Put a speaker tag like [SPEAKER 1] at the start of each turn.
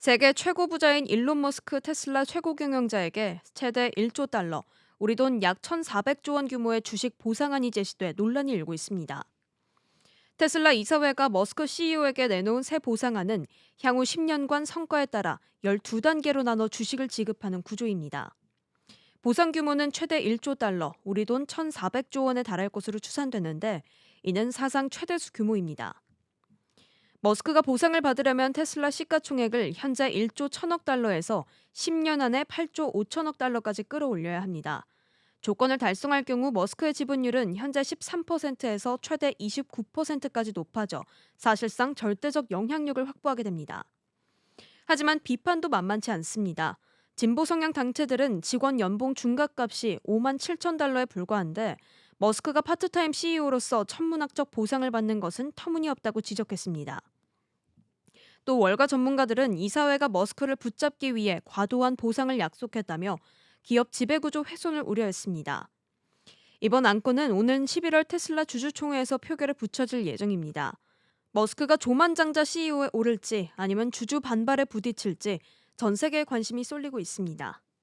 [SPEAKER 1] 세계 최고 부자인 일론 머스크 테슬라 최고 경영자에게 최대 1조 달러, 우리 돈 약 1,400조 원 규모의 주식 보상안이 제시돼 논란이 일고 있습니다. 테슬라 이사회가 머스크 CEO에게 내놓은 새 보상안은 향후 10년간 성과에 따라 12단계로 나눠 주식을 지급하는 구조입니다. 보상 규모는 최대 1조 달러, 우리 돈 1,400조 원에 달할 것으로 추산되는데 이는 사상 최대수 규모입니다. 머스크가 보상을 받으려면 테슬라 시가총액을 현재 1조 1천억 달러에서 10년 안에 8조 5천억 달러까지 끌어올려야 합니다. 조건을 달성할 경우 머스크의 지분율은 현재 13%에서 최대 29%까지 높아져 사실상 절대적 영향력을 확보하게 됩니다. 하지만 비판도 만만치 않습니다. 진보 성향 단체들은 직원 연봉 중간값이 5만 7천 달러에 불과한데 머스크가 파트타임 CEO로서 천문학적 보상을 받는 것은 터무니없다고 지적했습니다. 또 월가 전문가들은 이사회가 머스크를 붙잡기 위해 과도한 보상을 약속했다며 기업 지배구조 훼손을 우려했습니다. 이번 안건은 오는 11월 테슬라 주주총회에서 표결에 붙여질 예정입니다. 머스크가 조만장자 CEO에 오를지 아니면 주주 반발에 부딪힐지 전 세계에 관심이 쏠리고 있습니다.